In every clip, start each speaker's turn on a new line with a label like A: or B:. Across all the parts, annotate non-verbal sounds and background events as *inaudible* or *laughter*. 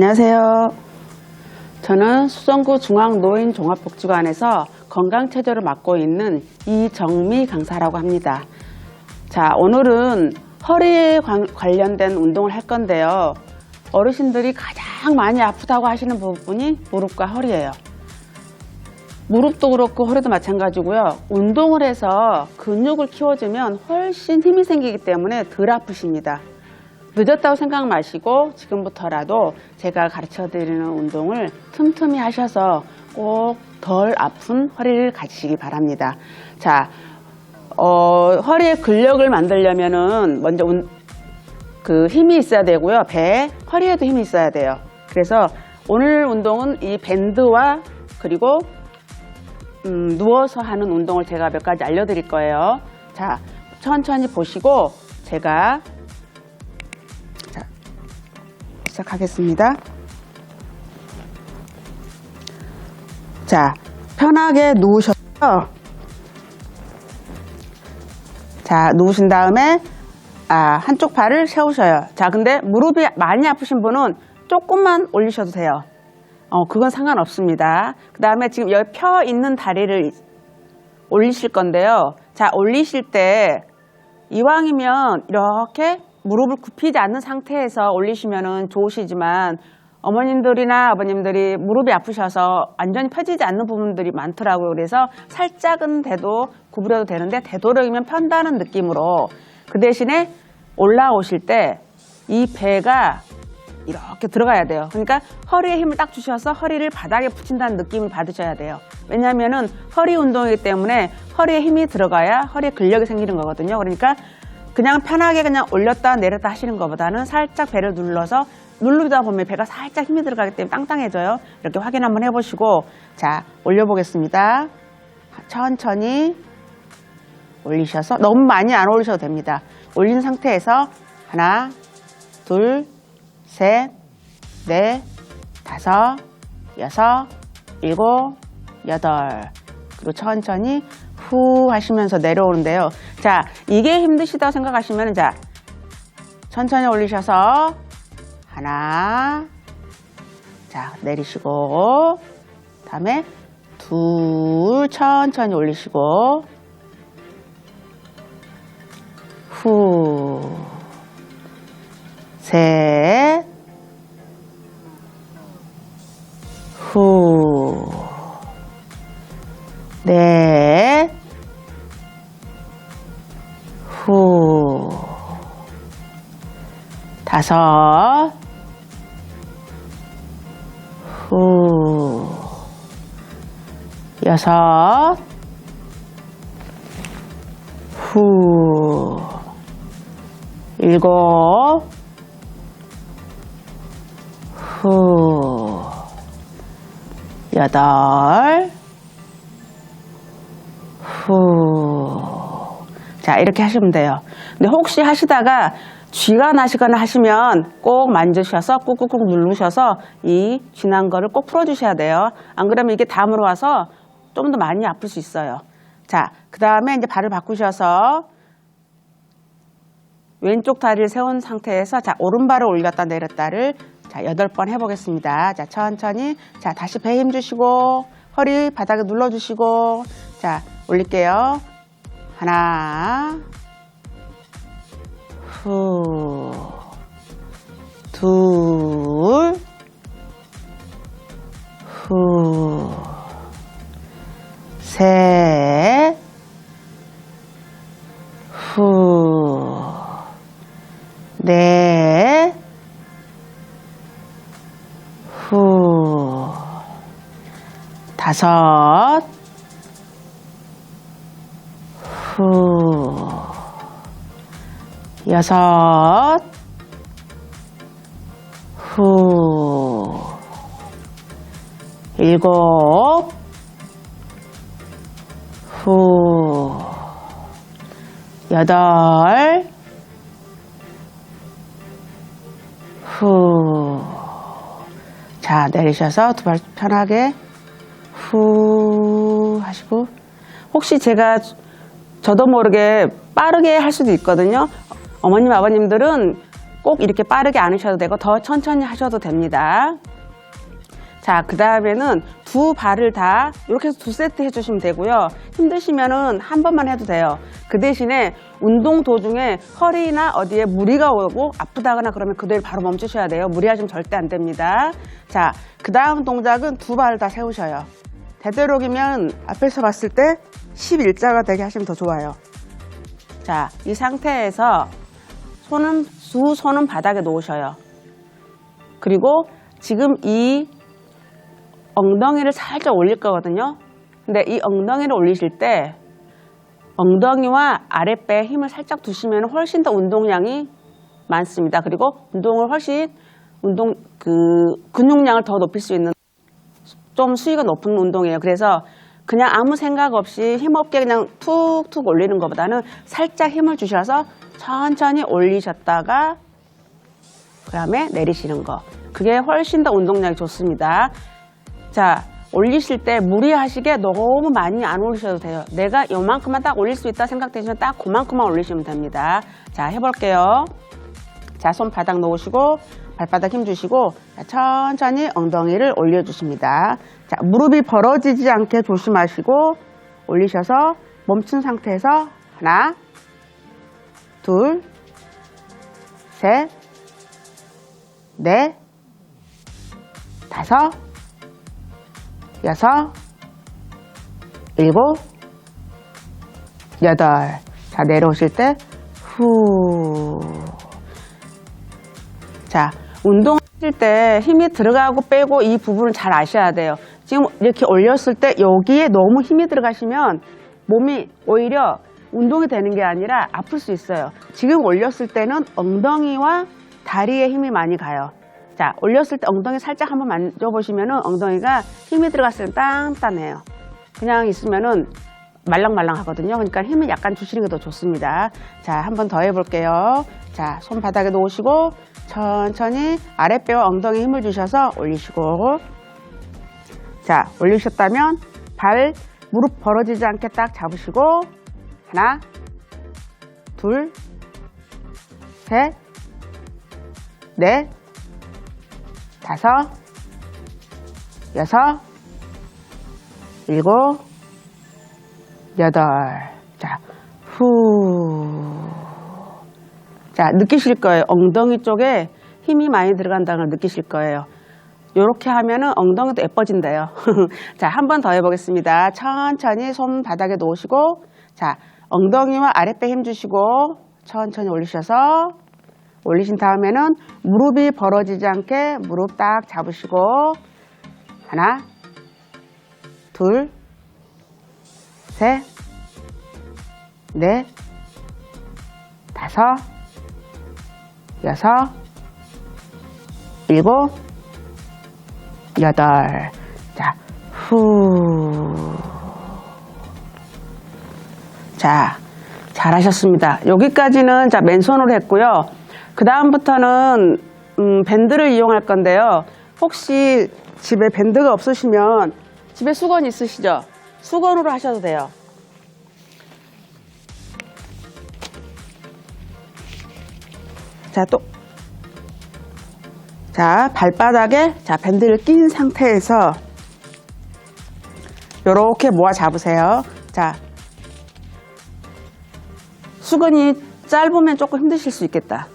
A: 안녕하세요. 저는 수성구 중앙노인종합복지관에서 건강체조를 맡고 있는 이정미 강사라고 합니다. 자, 오늘은 허리에 관- 관련된 운동을 할 건데요. 어르신들이 가장 많이 아프다고 하시는 부분이 무릎과 허리예요. 무릎도 그렇고 허리도 마찬가지고요. 운동을 해서 근육을 키워주면 훨씬 힘이 생기기 때문에 덜 아프십니다. 늦었다고 생각 마시고 지금부터라도 제가 가르쳐 드리는 운동을 틈틈이 하셔서 꼭 덜 아픈 허리를 가지시기 바랍니다. 자, 어, 허리에 근력을 만들려면은 먼저 운- 그 힘이 있어야 되고요. 배, 허리에도 힘이 있어야 돼요. 그래서 오늘 운동은 이 밴드와 그리고 음, 누워서 하는 운동을 제가 몇 가지 알려드릴 거예요. 자, 천천히 보시고 제가 시작하겠습니다. 자, 편하게 누우셔서 자, 누우신 다음에 아, 한쪽 발을 세우셔요. 자, 근데 무릎이 많이 아프신 분은 조금만 올리셔도 돼요. 어, 그건 상관없습니다. 그 다음에 지금 여기 펴 있는 다리를 올리실 건데요. 자, 올리실 때 이왕이면 이렇게 무릎을 굽히지 않는 상태에서 올리시면 좋으시지만 어머님들이나 아버님들이 무릎이 아프셔서 완전히 펴지지 않는 부분들이 많더라고요. 그래서 살짝은 돼도 구부려도 되는데 되도록이면 편다는 느낌으로 그 대신에 올라오실 때 이 배가 이렇게 들어가야 돼요. 그러니까 허리에 힘을 딱 주셔서 허리를 바닥에 붙인다는 느낌을 받으셔야 돼요. 왜냐하면은 허리 운동이기 때문에 허리에 힘이 들어가야 허리에 근력이 생기는 거거든요. 그러니까 그냥 편하게 그냥 올렸다 내렸다 하시는 것보다는 살짝 배를 눌러서 누르다 보면 배가 살짝 힘이 들어가기 때문에 땅땅해져요. 이렇게 확인 한번 해보시고 자 올려보겠습니다. 천천히 올리셔서 너무 많이 안 올리셔도 됩니다. 올린 상태에서 하나, 둘, 셋, 넷, 다섯, 여섯, 일곱, 여덟. 그리고 천천히 후 하시면서 내려오는데요. 자, 이게 힘드시다고 생각하시면 자, 천천히 올리셔서 하나, 자, 내리시고, 다음에 둘, 천천히 올리시고, 후, 셋, 후, 넷, 다섯, 후, 여섯, 후, 일곱, 후, 여덟, 후. 자, 이렇게 하시면 돼요. 근데 혹시 하시다가 쥐가 나시거나 하시면 꼭 만지셔서 꾹꾹꾹 누르셔서 이 쥐난 거를 꼭 풀어주셔야 돼요. 안 그러면 이게 담으로 와서 좀 더 많이 아플 수 있어요. 자, 그 다음에 이제 발을 바꾸셔서 왼쪽 다리를 세운 상태에서 자 오른발을 올렸다 내렸다를 자 여덟 번 해보겠습니다. 자 천천히 자 다시 배 힘 주시고 허리 바닥에 눌러주시고 자 올릴게요. 하나 후 둘, 후, 셋, 후, 넷, 후, 다섯, 후, 여섯, 후, 일곱, 후, 여덟, 후. 자, 내리셔서 두 발 편하게 후 하시고 혹시 제가 저도 모르게 빠르게 할 수도 있거든요. 어머님, 아버님들은 꼭 이렇게 빠르게 안 하셔도 되고 더 천천히 하셔도 됩니다. 자, 그 다음에는 두 발을 다 이렇게 해서 두 세트 해주시면 되고요. 힘드시면은 한 번만 해도 돼요. 그 대신에 운동 도중에 허리나 어디에 무리가 오고 아프다거나 그러면 그대로 바로 멈추셔야 돼요. 무리하시면 절대 안 됩니다. 자, 그 다음 동작은 두 발을 다 세우셔요. 되도록이면 앞에서 봤을 때 11자가 되게 하시면 더 좋아요. 자, 이 상태에서 손은, 두 손은 바닥에 놓으셔요. 그리고 지금 이 엉덩이를 살짝 올릴 거거든요. 근데 이 엉덩이를 올리실 때 엉덩이와 아랫배에 힘을 살짝 두시면 훨씬 더 운동량이 많습니다. 그리고 운동을 훨씬 운동 그 근육량을 더 높일 수 있는 좀 수위가 높은 운동이에요. 그래서 그냥 아무 생각 없이 힘없게 그냥 툭툭 올리는 것보다는 살짝 힘을 주셔서 천천히 올리셨다가 그 다음에 내리시는 거. 그게 훨씬 더 운동량이 좋습니다. 자, 올리실 때 무리하시게 너무 많이 안 올리셔도 돼요. 내가 요만큼만 딱 올릴 수 있다 생각되시면 딱 그만큼만 올리시면 됩니다. 자, 해볼게요. 자, 손 바닥 놓으시고 발바닥 힘 주시고 자, 천천히 엉덩이를 올려주십니다. 자, 무릎이 벌어지지 않게 조심하시고 올리셔서 멈춘 상태에서 하나, 둘, 셋, 넷, 다섯, 여섯, 일곱, 여덟. 자, 내려오실 때, 후. 자, 운동하실 때 힘이 들어가고 빼고 이 부분을 잘 아셔야 돼요. 지금 이렇게 올렸을 때 여기에 너무 힘이 들어가시면 몸이 오히려 운동이 되는 게 아니라 아플 수 있어요. 지금 올렸을 때는 엉덩이와 다리에 힘이 많이 가요. 자, 올렸을 때 엉덩이 살짝 한번 만져보시면 은 엉덩이가 힘이 들어갔을 때 단단해요. 그냥 있으면은 말랑말랑 하거든요. 그러니까 힘을 약간 주시는 게 더 좋습니다. 자, 한번 더 해볼게요. 자, 손 바닥에 놓으시고 천천히 아랫배와 엉덩이 힘을 주셔서 올리시고 자, 올리셨다면 발, 무릎 벌어지지 않게 딱 잡으시고 하나, 둘, 셋, 넷, 다섯, 여섯, 일곱, 여덟. 자, 후. 자, 느끼실 거예요. 엉덩이 쪽에 힘이 많이 들어간다는 걸 느끼실 거예요. 이렇게 하면은 엉덩이도 예뻐진대요. *laughs* 자, 한 번 더 해보겠습니다. 천천히 손 바닥에 놓으시고, 자, 엉덩이와 아랫배 힘 주시고, 천천히 올리셔서, 올리신 다음에는 무릎이 벌어지지 않게 무릎 딱 잡으시고, 하나, 둘, 셋, 넷, 다섯, 여섯, 일곱, 여덟. 자, 후. 자, 잘하셨습니다. 여기까지는 자, 맨손으로 했고요. 그 다음부터는 음, 밴드를 이용할 건데요. 혹시 집에 밴드가 없으시면 집에 수건 있으시죠? 수건으로 하셔도 돼요. 자, 또. 자, 발바닥에 자, 밴드를 낀 상태에서 요렇게 모아 잡으세요. 자. 수건이 짧으면 조금 힘드실 수 있겠다.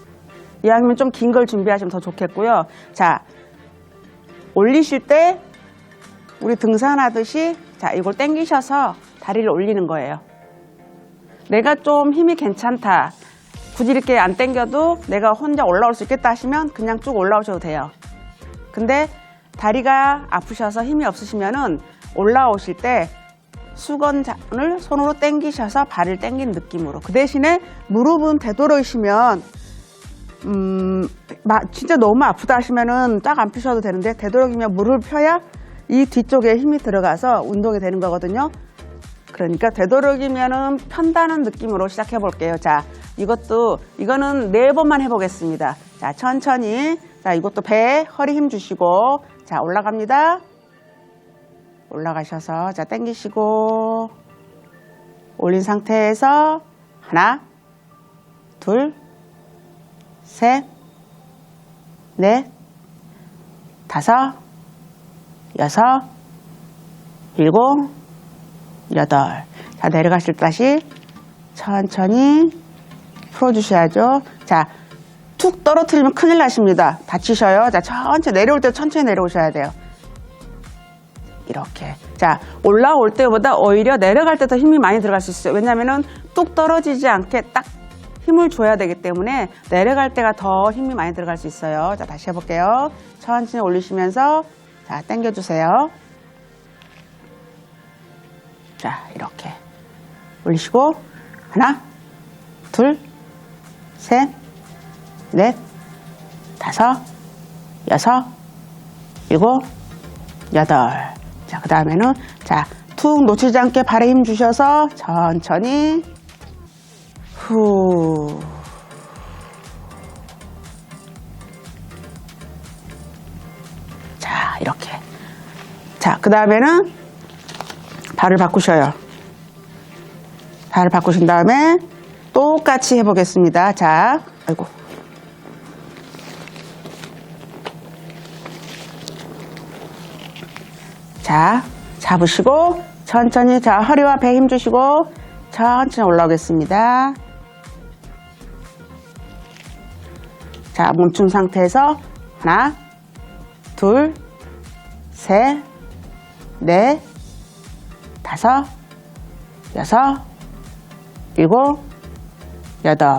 A: 이왕이면 좀 긴 걸 준비하시면 더 좋겠고요. 자, 올리실 때 우리 등산하듯이 자, 이걸 당기셔서 다리를 올리는 거예요. 내가 좀 힘이 괜찮다. 굳이 이렇게 안 당겨도 내가 혼자 올라올 수 있겠다 하시면 그냥 쭉 올라오셔도 돼요. 근데 다리가 아프셔서 힘이 없으시면은 올라오실 때 수건을 손으로 당기셔서 발을 당긴 느낌으로 그 대신에 무릎은 되도록이시면 음, 마- 진짜 너무 아프다 하시면은 딱안 펴셔도 되는데 되도록이면 무릎을 펴야 이 뒤쪽에 힘이 들어가서 운동이 되는 거거든요. 그러니까 되도록이면은 편다는 느낌으로 시작해 볼게요. 자, 이것도 이거는 네 번만 해보겠습니다. 자, 천천히. 자, 이것도 배 허리 힘 주시고 자 올라갑니다. 올라가셔서 자 당기시고 올린 상태에서 하나, 둘, 셋, 넷, 다섯, 여섯, 일곱, 여덟. 자, 내려가실 때 다시 천천히 풀어주셔야죠. 자, 툭 떨어뜨리면 큰일 나십니다. 다치셔요. 자, 천천히 내려올 때 천천히 내려오셔야 돼요. 이렇게. 자, 올라올 때보다 오히려 내려갈 때 더 힘이 많이 들어갈 수 있어요. 왜냐면은 뚝 떨어지지 않게 딱 힘을 줘야 되기 때문에 내려갈 때가 더 힘이 많이 들어갈 수 있어요. 자, 다시 해볼게요. 천천히 올리시면서 자, 당겨주세요. 자, 이렇게. 올리시고, 하나, 둘, 셋, 넷, 다섯, 여섯, 일곱, 여덟. 자, 그 다음에는, 자, 툭 놓치지 않게 발에 힘 주셔서 천천히, 후. 자, 이렇게. 자, 그 다음에는 발을 바꾸셔요. 발을 바꾸신 다음에 똑같이 해보겠습니다. 자, 아이고. 자, 잡으시고 천천히 자 허리와 배 힘 주시고 천천히 올라오겠습니다. 자, 멈춘 상태에서 하나, 둘, 셋, 넷, 다섯, 여섯, 일곱, 여덟.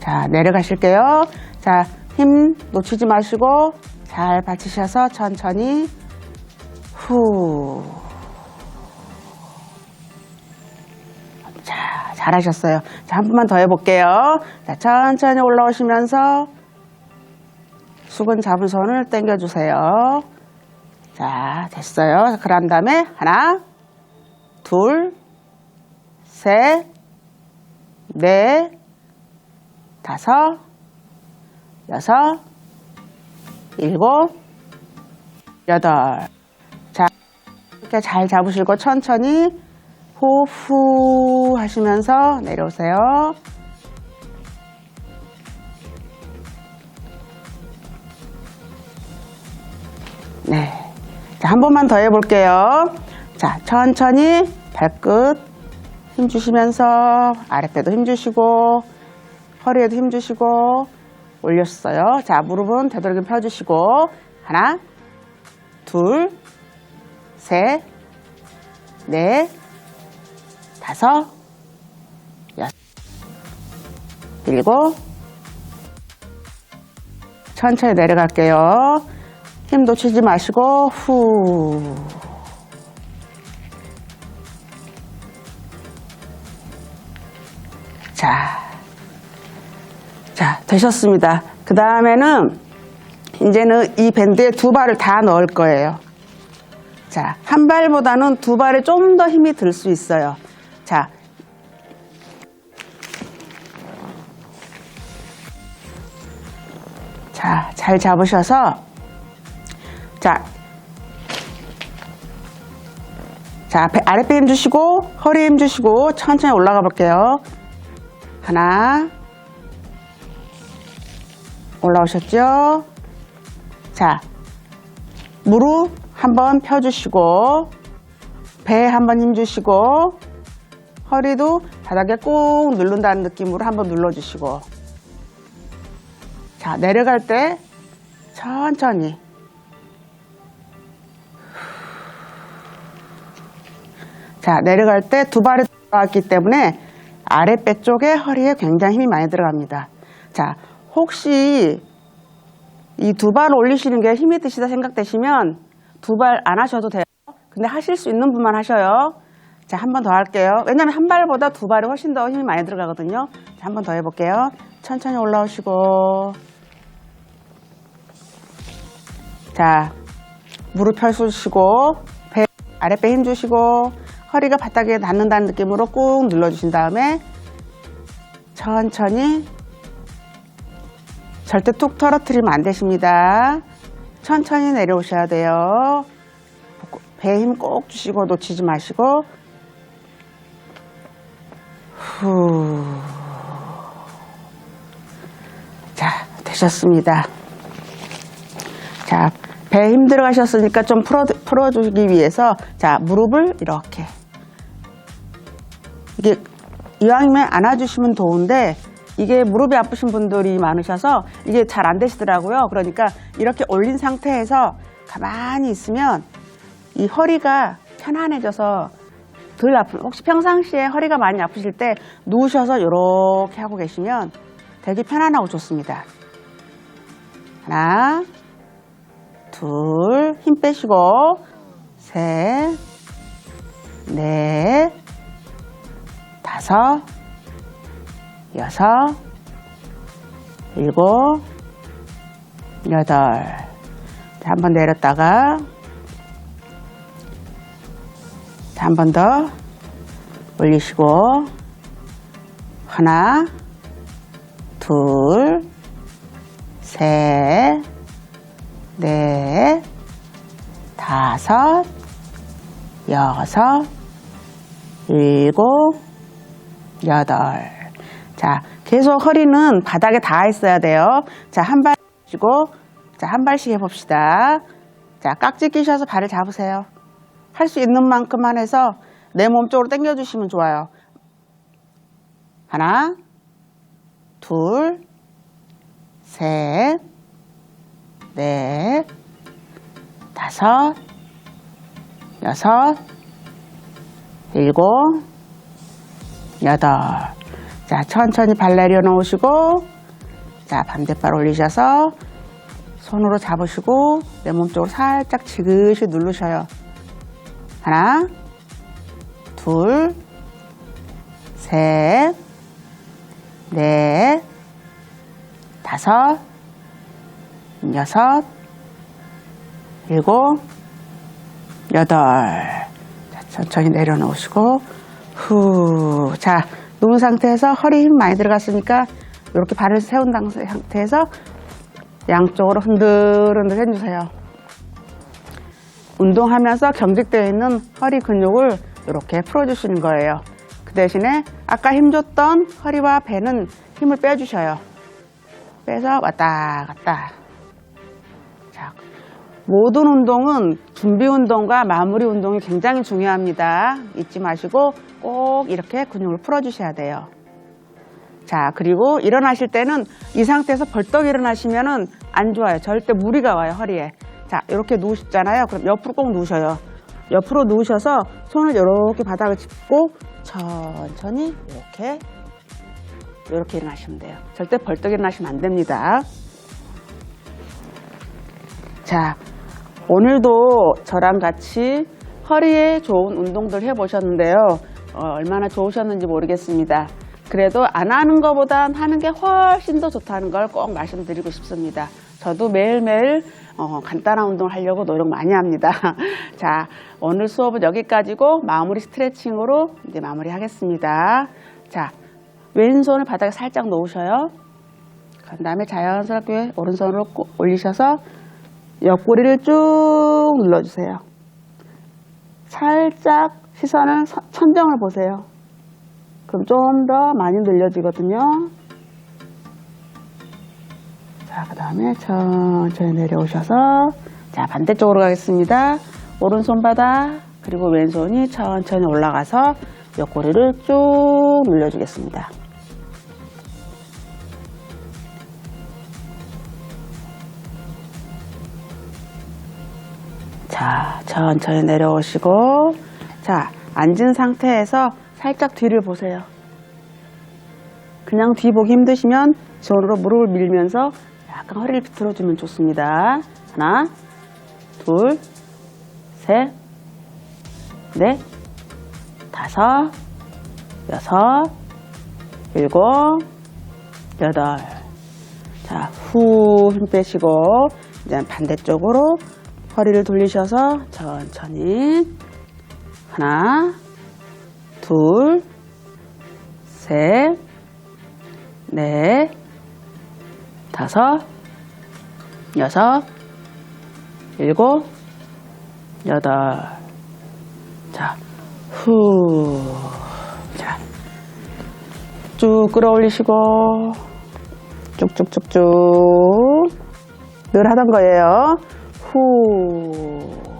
A: 자, 내려가실게요. 자, 힘 놓치지 마시고 잘 받치셔서 천천히 후. 자, 잘하셨어요. 자, 한 번만 더 해볼게요. 자, 천천히 올라오시면서 수근 잡은 손을 당겨주세요. 자, 됐어요. 그런 다음에 하나, 둘, 셋, 넷, 다섯, 여섯, 일곱, 여덟. 자, 이렇게 잘 잡으시고 천천히 호흡 하시면서 내려오세요. 네. 자, 한 번만 더 해볼게요. 자, 천천히 발끝 힘 주시면서 아랫배도 힘 주시고 허리에도 힘 주시고 올렸어요. 자, 무릎은 되도록이면 펴주시고 하나, 둘, 셋, 넷, 다섯, 여섯, 일곱, 천천히 내려갈게요. 힘 놓치지 마시고 후. 자, 자 되셨습니다. 그 다음에는 이제는 이 밴드에 두 발을 다 넣을 거예요. 자, 한 발보다는 두 발에 좀 더 힘이 들 수 있어요. 자, 자, 잘 잡으셔서 자, 자, 배- 아랫배 힘 주시고, 허리 힘 주시고, 천천히 올라가 볼게요. 하나. 올라오셨죠? 자, 무릎 한번 펴주시고, 배 한번 힘 주시고, 허리도 바닥에 꾹 누른다는 느낌으로 한번 눌러주시고, 자, 내려갈 때 천천히. 자, 내려갈 때 두 발이 들어갔기 때문에 아랫배 쪽에 허리에 굉장히 힘이 많이 들어갑니다. 자, 혹시 이 두 발 올리시는 게 힘이 드시다 생각되시면 두 발 안 하셔도 돼요. 근데 하실 수 있는 분만 하셔요. 자, 한 번 더 할게요. 왜냐면 한 발보다 두 발이 훨씬 더 힘이 많이 들어가거든요. 자, 한 번 더 해볼게요. 천천히 올라오시고. 자, 무릎 펴주시고, 배, 아랫배 힘 주시고, 허리가 바닥에 닿는다는 느낌으로 꾹 눌러주신 다음에 천천히 절대 툭 떨어뜨리면 안 되십니다. 천천히 내려오셔야 돼요. 배힘꼭 주시고 놓치지 마시고 후. 자, 되셨습니다. 자, 배 힘들어 가셨으니까 좀 풀어, 풀어주기 위해서, 자, 무릎을 이렇게. 이게, 이왕이면 안아주시면 좋은데, 이게 무릎이 아프신 분들이 많으셔서 이게 잘 안 되시더라고요. 그러니까 이렇게 올린 상태에서 가만히 있으면 이 허리가 편안해져서 덜 아픈, 혹시 평상시에 허리가 많이 아프실 때 누우셔서 이렇게 하고 계시면 되게 편안하고 좋습니다. 하나, 둘, 힘 빼시고, 셋, 넷, 다섯, 여섯, 일곱, 여덟. 자, 한번 내렸다가, 자, 한번 더 올리시고, 하나, 둘, 셋, 넷, 다섯, 여섯, 일곱, 여덟. 자, 계속 허리는 바닥에 닿아 있어야 돼요. 자, 한 발, 쉬고, 자, 한 발씩 해봅시다. 자, 깍지 끼셔서 발을 잡으세요. 할 수 있는 만큼만 해서 내 몸 쪽으로 당겨주시면 좋아요. 하나, 둘, 셋, 넷, 다섯, 여섯, 일곱, 여덟. 자, 천천히 발 내려놓으시고, 자, 반대발 올리셔서 손으로 잡으시고, 내 몸쪽으로 살짝 지그시 누르셔요. 하나, 둘, 셋, 넷, 다섯, 여섯, 일곱, 여덟. 자, 천천히 내려놓으시고, 후. 자, 누운 상태에서 허리 힘 많이 들어갔으니까 이렇게 발을 세운 당- 상태에서 양쪽으로 흔들흔들 해주세요. 운동하면서 경직되어 있는 허리 근육을 이렇게 풀어주시는 거예요. 그 대신에 아까 힘줬던 허리와 배는 힘을 빼주셔요. 빼서 왔다 갔다. 자, 모든 운동은 준비 운동과 마무리 운동이 굉장히 중요합니다. 잊지 마시고 꼭 이렇게 근육을 풀어주셔야 돼요. 자, 그리고 일어나실 때는 이 상태에서 벌떡 일어나시면은 안 좋아요. 절대 무리가 와요, 허리에. 자, 이렇게 누우셨잖아요. 그럼 옆으로 꼭 누우셔요. 옆으로 누우셔서 손을 이렇게 바닥을 짚고 천천히 이렇게 이렇게 일어나시면 돼요. 절대 벌떡 일어나시면 안 됩니다. 자, 오늘도 저랑 같이 허리에 좋은 운동들 해보셨는데요. 어, 얼마나 좋으셨는지 모르겠습니다. 그래도 안 하는 것보단 하는 게 훨씬 더 좋다는 걸 꼭 말씀드리고 싶습니다. 저도 매일매일 어, 간단한 운동을 하려고 노력 많이 합니다. *laughs* 자, 오늘 수업은 여기까지고 마무리 스트레칭으로 이제 마무리 하겠습니다. 자, 왼손을 바닥에 살짝 놓으셔요. 그 다음에 자연스럽게 오른손으로 꼭 올리셔서 옆구리를 쭉 눌러주세요. 살짝 시선을 서- 천정을 보세요. 그럼 좀 더 많이 늘려지거든요. 자, 그 다음에 천천히 내려오셔서 자, 반대쪽으로 가겠습니다. 오른손 바닥 그리고 왼손이 천천히 올라가서 옆구리를 쭉 눌려주겠습니다. 자, 천천히 내려오시고, 자, 앉은 상태에서 살짝 뒤를 보세요. 그냥 뒤 보기 힘드시면 손으로 무릎을 밀면서 약간 허리를 비틀어주면 좋습니다. 하나, 둘, 셋, 넷, 다섯, 여섯, 일곱, 여덟. 자, 후 힘 빼시고, 이제 반대쪽으로 허리를 돌리셔서 천천히 하나, 둘, 셋, 넷, 다섯, 여섯, 일곱, 여덟. 자, 후. 자, 쭉 끌어올리시고, 쭉쭉쭉쭉. 늘 하던 거예요. 후.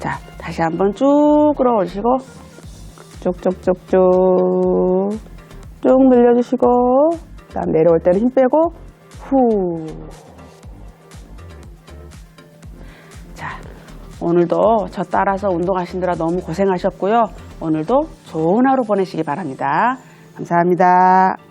A: 자, 다시 한번 쭉 끌어올리시고, 쭉쭉쭉쭉. 쭉 늘려주시고, 그 다음 내려올 때는 힘 빼고, 후. 자, 오늘도 저 따라서 운동하시느라 너무 고생하셨고요. 오늘도 좋은 하루 보내시기 바랍니다. 감사합니다.